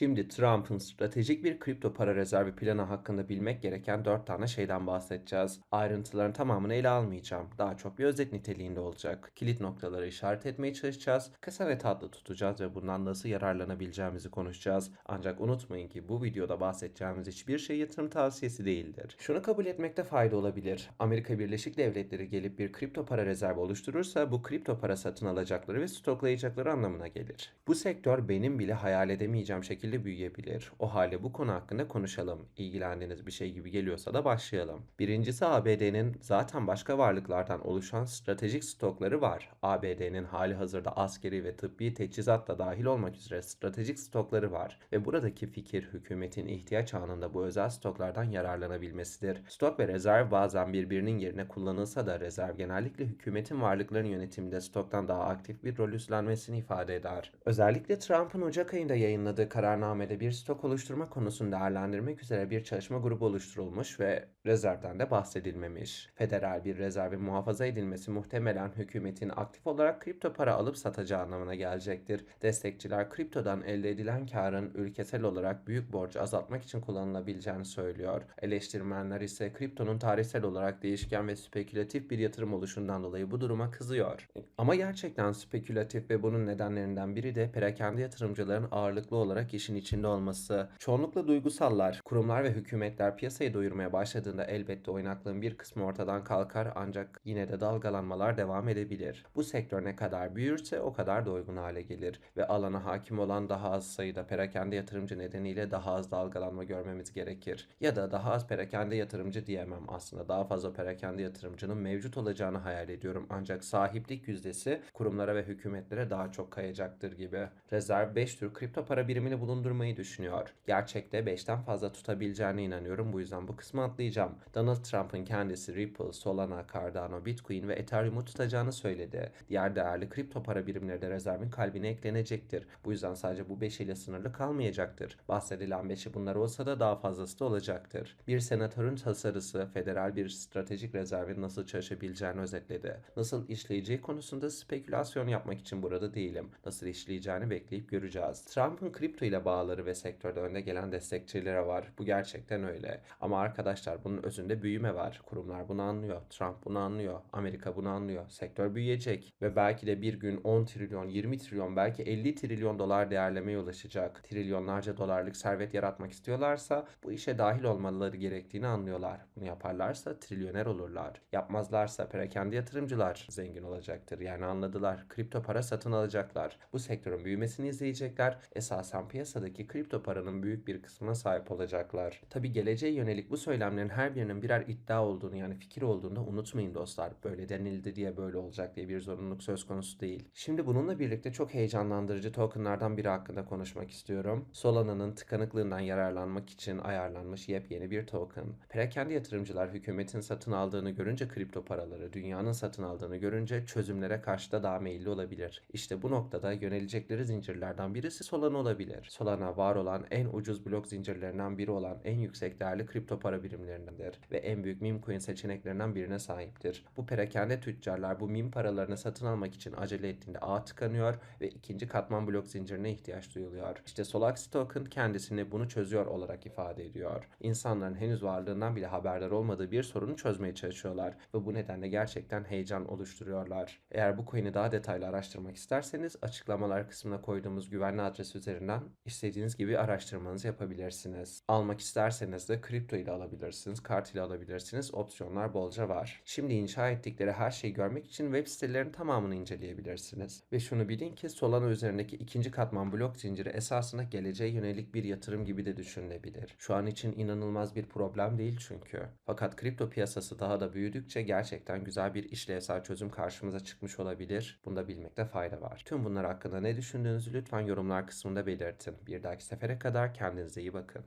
Şimdi Trump'ın stratejik bir kripto para rezervi planı hakkında bilmek gereken 4 tane şeyden bahsedeceğiz. Ayrıntıların tamamını ele almayacağım. Daha çok bir özet niteliğinde olacak. Kilit noktaları işaret etmeye çalışacağız. Kısa ve tatlı tutacağız ve bundan nasıl yararlanabileceğimizi konuşacağız. Ancak unutmayın ki bu videoda bahsedeceğimiz hiçbir şey yatırım tavsiyesi değildir. Şunu kabul etmekte fayda olabilir. Amerika Birleşik Devletleri gelip bir kripto para rezervi oluşturursa bu kripto para satın alacakları ve stoklayacakları anlamına gelir. Bu sektör benim bile hayal edemeyeceğim şekilde büyüyebilir. O halde bu konu hakkında konuşalım. İlgilendiğiniz bir şey gibi geliyorsa da başlayalım. Birincisi ABD'nin zaten başka varlıklardan oluşan stratejik stokları var. ABD'nin hali hazırda askeri ve tıbbi teçhizat da dahil olmak üzere stratejik stokları var. Ve buradaki fikir hükümetin ihtiyaç anında bu özel stoklardan yararlanabilmesidir. Stok ve rezerv bazen birbirinin yerine kullanılsa da rezerv genellikle hükümetin varlıkların yönetiminde stoktan daha aktif bir rol üstlenmesini ifade eder. Özellikle Trump'ın Ocak ayında yayınladığı kararnamede bir stok oluşturma konusunu değerlendirmek üzere bir çalışma grubu oluşturulmuş ve rezervden de bahsedilmemiş. Federal bir rezervin muhafaza edilmesi muhtemelen hükümetin aktif olarak kripto para alıp satacağı anlamına gelecektir. Destekçiler kriptodan elde edilen karın ülkesel olarak büyük borcu azaltmak için kullanılabileceğini söylüyor. Eleştirmenler ise kriptonun tarihsel olarak değişken ve spekülatif bir yatırım oluşundan dolayı bu duruma kızıyor. Ama gerçekten spekülatif ve bunun nedenlerinden biri de perakende yatırımcıların ağırlıklı olarak işin içinde olması. Çoğunlukla duygusallar. Kurumlar ve hükümetler piyasayı doyurmaya başladığında elbette oynaklığın bir kısmı ortadan kalkar ancak yine de dalgalanmalar devam edebilir. Bu sektör ne kadar büyürse o kadar doygun hale gelir ve alana hakim olan daha az sayıda perakende yatırımcı nedeniyle daha az dalgalanma görmemiz gerekir. Ya da daha az perakende yatırımcı diyemem aslında daha fazla perakende yatırımcının mevcut olacağını hayal ediyorum ancak sahiplik yüzdesi kurumlara ve hükümetlere daha çok kayacaktır gibi. Rezerv 5 tür kripto para birimini bulundurmayı düşünüyor. Gerçekte 5'ten fazla tutabileceğine inanıyorum bu yüzden bu kısmı atlayacağım. Donald Trump'ın kendisi Ripple, Solana, Cardano, Bitcoin ve Ethereum'u tutacağını söyledi. Diğer değerli kripto para birimleri de rezervin kalbine eklenecektir. Bu yüzden sadece bu 5 ile sınırlı kalmayacaktır. Bahsedilen 5'i bunlar olsa da daha fazlası da olacaktır. Bir senatörün tasarısı federal bir stratejik rezervin nasıl çalışabileceğini özetledi. Nasıl işleyeceği konusunda spekülasyon yapmak için burada değilim. Nasıl işleyeceğini bekleyip göreceğiz. Trump'ın kripto ile bağları ve sektörde önde gelen destekçilere var. Bu gerçekten öyle. Ama arkadaşlar bunun özünde büyüme var. Kurumlar bunu anlıyor. Trump bunu anlıyor. Amerika bunu anlıyor. Sektör büyüyecek ve belki de bir gün 10 trilyon, 20 trilyon, belki 50 trilyon dolar değerlemeye ulaşacak. Trilyonlarca dolarlık servet yaratmak istiyorlarsa bu işe dahil olmaları gerektiğini anlıyorlar. Bunu yaparlarsa trilyoner olurlar. Yapmazlarsa perakende yatırımcılar zengin olacaktır. Yani anladılar. Kripto para satın alacaklar. Bu sektörün büyümesini izleyecekler. Esasen piyasadaki kripto paranın büyük bir kısmına sahip olacaklar. Tabi geleceğe yönelik bu söylemlerin her birinin birer iddia olduğunu yani fikir olduğunu da unutmayın dostlar. Böyle denildi diye böyle olacak diye bir zorunluluk söz konusu değil. Şimdi bununla birlikte çok heyecanlandırıcı tokenlardan biri hakkında konuşmak istiyorum. Solana'nın tıkanıklığından yararlanmak için ayarlanmış yepyeni bir token. Perakende yatırımcılar hükümetin satın aldığını görünce kripto paraları, dünyanın satın aldığını görünce çözümlere karşı da daha meyilli olabilir. İşte bu noktada yönelecekleri zincirlerden birisi Solana olabilir. Solana var olan en ucuz blok zincirlerinden biri olan en yüksek değerli kripto para birimlerindendir ve en büyük meme coin seçeneklerinden birine sahiptir. Bu perakende tüccarlar bu meme paralarını satın almak için acele ettiğinde ağ tıkanıyor ve ikinci katman blok zincirine ihtiyaç duyuluyor. İşte Solax token kendisini bunu çözüyor olarak ifade ediyor. İnsanların henüz varlığından bile haberdar olmadığı bir sorunu çözmeye çalışıyorlar ve bu nedenle gerçekten heyecan oluşturuyorlar. Eğer bu coin'i daha detaylı araştırmak isterseniz açıklamalar kısmına koyduğumuz güvenli adres üzerinden istediğiniz gibi araştırmanızı yapabilirsiniz. Almak isterseniz de kripto ile alabilirsiniz, kart ile alabilirsiniz. Opsiyonlar bolca var. Şimdi inşa ettikleri her şeyi görmek için web sitelerinin tamamını inceleyebilirsiniz. Ve şunu bilin ki Solana üzerindeki ikinci katman blok zinciri esasında geleceğe yönelik bir yatırım gibi de düşünülebilir. Şu an için inanılmaz bir problem değil çünkü. Fakat kripto piyasası daha da büyüdükçe gerçekten güzel bir işlevsel çözüm karşımıza çıkmış olabilir. Bunu da bilmekte fayda var. Tüm bunlar hakkında ne düşündüğünüzü lütfen yorumlar kısmında belirtin. Bir dahaki sefere kadar kendinize iyi bakın.